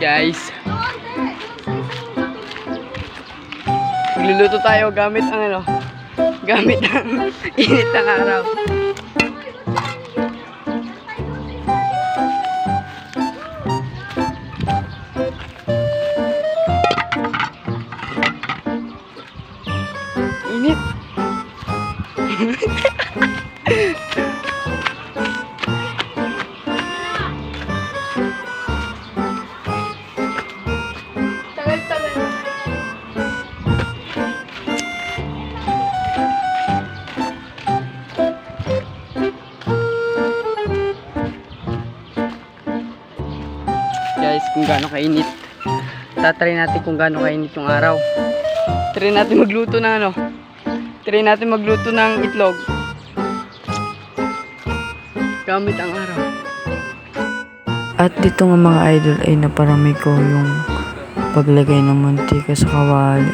Guys. Magluluto tayo gamit ang ano. Gamit ang init ng araw. Init. Guys, kung gaano kainit. Tatry natin kung gaano kainit yung araw. Try natin magluto ng ano. Try natin magluto ng itlog. Gamit ang araw. At dito nga mga idol ay naparami ko yung paglagay ng mantika sa kawali.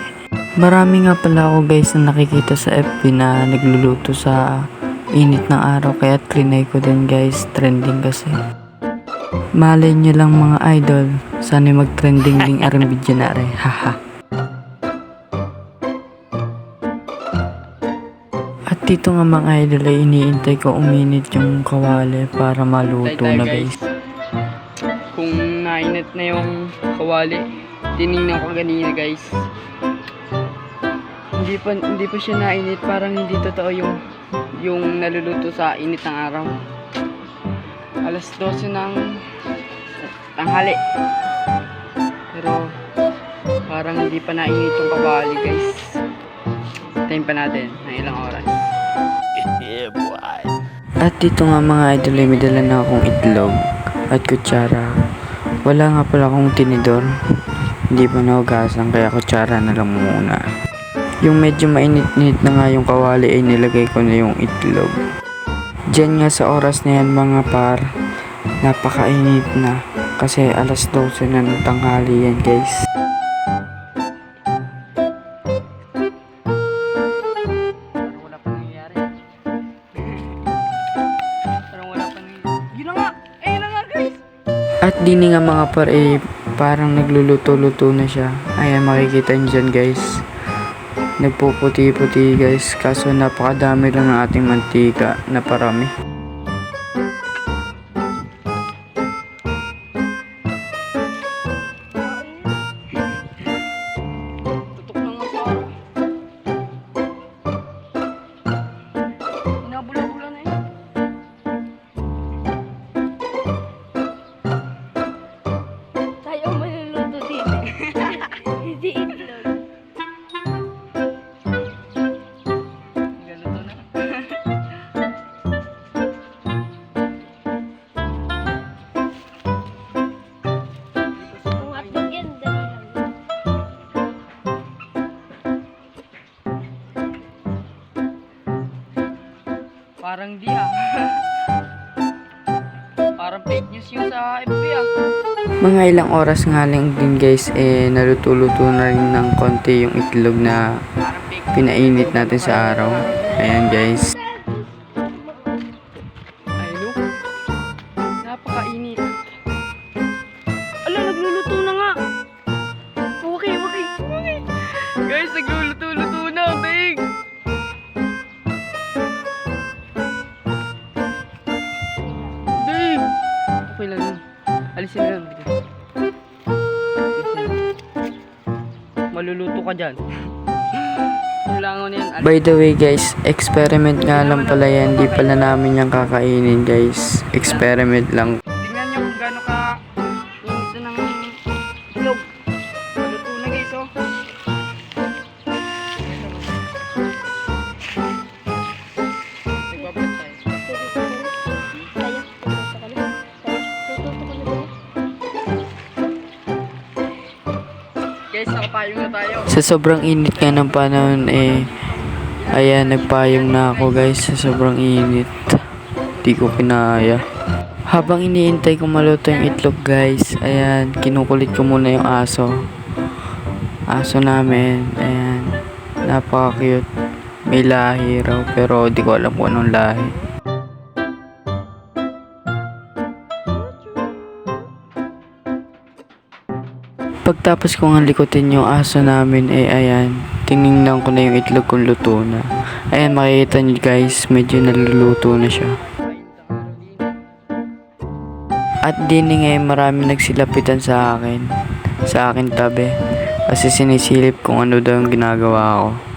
Marami nga pala ako guys na nakikita sa FB na nagluluto sa init ng araw kaya trinay ko din guys trending kasi. Malay nyo lang mga idol, sana mag-trending din aring video na rin, haha. At dito nga mga idol ay iniintay ko uminit yung kawali para maluto tayo, na guys. guys. Kung nainit na yung kawali, tinignan ko kanina guys. Hindi pa hindi pa siya nainit, parang hindi totoo yung yung naluluto sa init ng araw. Alas 12 ng tanghali. Pero parang hindi pa nainit yung kawali guys. Time pa natin ng ilang oras. At dito nga mga idol ay may dala na akong itlog at kutsara. Wala nga pala akong tinidor. Hindi pa nahugasan kaya kutsara na lang muna. Yung medyo mainit-init na nga yung kawali ay nilagay ko na yung itlog. Diyan nga sa oras na yan mga par, napakainit na. Kasi alas 12 na ng tanghali yan guys. Guys! At dini nga mga par eh, parang nagluluto-luto na siya. Ayan makikita nyo dyan guys. Nagpuputi-puti guys. Kaso napakadami lang ng ating mantika na parami. Parang di ah. Parang fake news yung sa FB ah. Mga ilang oras nga lang din guys eh naluto-luto na rin ng konti yung itlog na pinainit natin sa araw. Ayan guys. Ay no. Napakainit. Ala, nagluluto na nga. Okay, okay. okay. Guys, nagluluto-luto Alisin na lang. Maluluto ka dyan. By the way guys, experiment nga lang pala yan. Di pala namin yung kakainin guys. Experiment lang. Guys, na tayo. Sa sobrang init nga ng panahon eh, ayan, nagpayong na ako guys sa sobrang init. Di ko kinaya. Habang iniintay ko maluto yung itlog guys, ayan, kinukulit ko muna yung aso. Aso namin, ayan, napaka-cute. May lahi raw, pero di ko alam kung anong lahi. Pagtapos kong halikutin yung aso namin, eh ayan, tinignan ko na yung itlog kung luto na. Ayan, makikita nyo guys, medyo naluluto na siya. At din ngayon marami nagsilapitan sa akin, sa akin tabi. Kasi sinisilip kung ano daw yung ginagawa ko.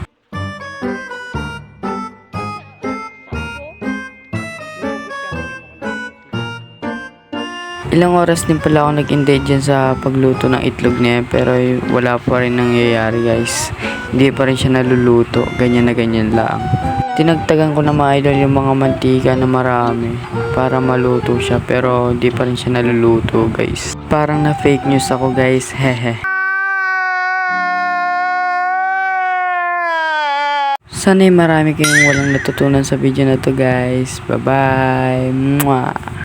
Ilang oras din pala ako nag-indate dyan sa pagluto ng itlog niya pero wala pa rin nangyayari guys. Hindi pa rin siya naluluto, ganyan na ganyan lang. Tinagtagan ko na mga idol yung mga mantika na marami para maluto siya pero hindi pa rin siya naluluto guys. Parang na fake news ako guys, hehe. Sana'y marami kayong walang natutunan sa video na to guys. Bye bye! Mwah!